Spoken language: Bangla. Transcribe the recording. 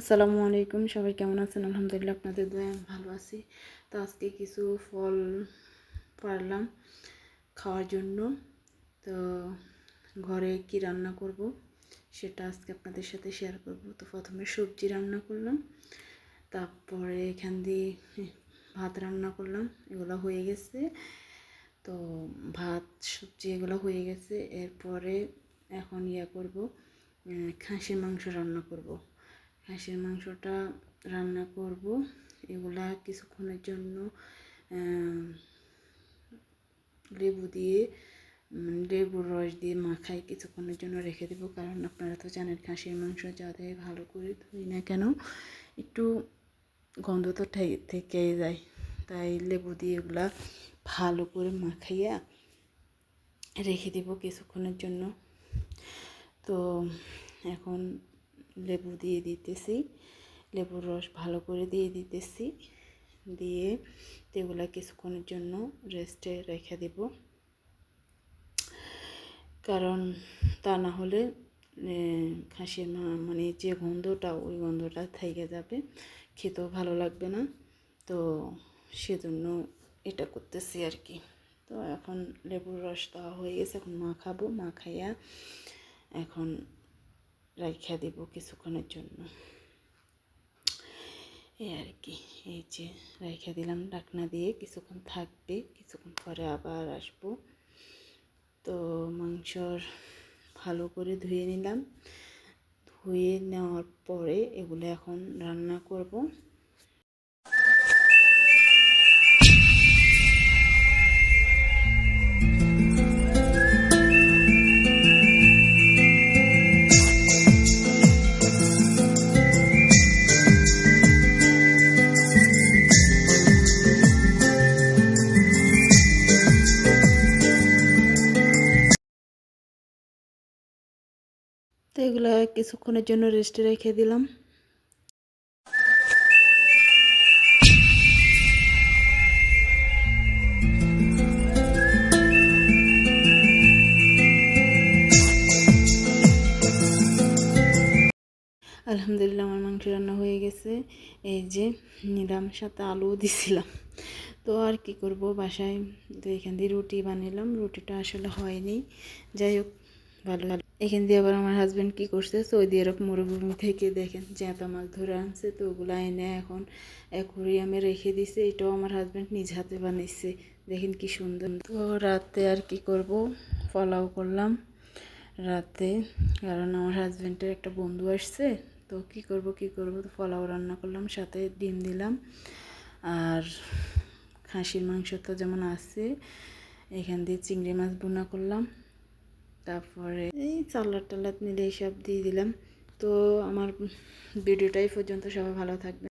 আসসালামু আলাইকুম, সবাই কেমন আছেন? আলহামদুলিল্লাহ আপনাদের দয়া ভালো আছি। তো আজকে কিছু ফল পারলাম খাওয়ার জন্য। তো ঘরে কি রান্না করব সেটা আজকে আপনাদের সাথে শেয়ার করব। তো প্রথমে সবজি রান্না করলাম, তারপরে এখান দিয়ে ভাত রান্না করলাম, এগুলো হয়ে গেছে। তো ভাত, সবজি এগুলো হয়ে গেছে। এরপরে এখন ইয়া করব খাসির মাংস রান্না করব। হাঁসের মাংসটা রান্না করব। এগুলা কিছুক্ষণের জন্য লেবু দিয়ে লেবুর রস দিয়ে মাখাই কিছুক্ষণের জন্য রেখে দেবো। কারণ আপনারা তো জানেন, খাসির মাংস যাতে ভালো করে ধুই না কেন, একটু গন্ধ তো থেকেই যায়। তাই লেবু দিয়ে এগুলা ভালো করে মাখাইয়া রেখে দেবো কিছুক্ষণের জন্য। তো এখন লেবু দিয়ে দিতেছি। লেবুর রস ভালো করে দিয়ে দিতেছি। দিয়ে এগুলো কিছুক্ষণের জন্য রেস্টে রেখে দেব। কারণ তা না হলে খাসির মা- মানে যে গন্ধটা, ওই গন্ধটা থেকে যাবে। খেতেও ভালো লাগবে না। তো সেজন্য এটা করতেছি আর কি। তো এখন লেবুর রস দেওয়া হয়ে গেছে, এখন মাখাবো মাখাইয়া এখন রাইখা দেব কিছুক্ষণের জন্য। এই আর কি, এই যে রাইখা দিলাম, ডাকনা দিয়ে কিছুক্ষণ থাকবে, কিছুক্ষণ পরে আবার আসব। তো মাংসর ভালো করে ধুয়ে নিলাম। ধুয়ে নেওয়ার পরে এগুলো এখন রান্না করব। তো এগুলো কিছুক্ষণের জন্য রেস্টে রেখে দিলাম। আলহামদুলিল্লাহ আমার মাংস রান্না হয়ে গেছে। এই যে নিলাম, সাথে আলুও দিছিলাম। তো আর কি করব বাসায়? তো এখান দিয়ে রুটি বানালাম। রুটিটা আসলে হয়নি। যাই হোক ভালো ভালো এখান দিয়ে আবার আমার হাজব্যান্ড কী করছে? সৌদি আরব মরুভূমি থেকে দেখেন, জ্যাঁতা মাছ ধরে আনছে, তো ওগুলো এনে এখন অ্যাকোরিয়ামে রেখে দিছে। এটাও আমার হাজব্যান্ড নিজ হাতে বানিয়েছে দেখেন কি সুন্দর। তো রাতে আর কি করব? ফলাও করলাম রাতে, কারণ আমার হাজব্যান্ডের একটা বন্ধু আসছে। তো কি করব কি করব? তো ফলাও রান্না করলাম, সাথে ডিম দিলাম। আর খাসির মাংস তো যেমন আছে, এখান দিয়ে চিংড়ি মাছ বোনা করলাম। তারপরে এই সালাদ টালাদ মিলে এইসব দিয়ে দিলাম। তো আমার ভিডিওটাই পর্যন্ত, সবাই ভালো থাকবে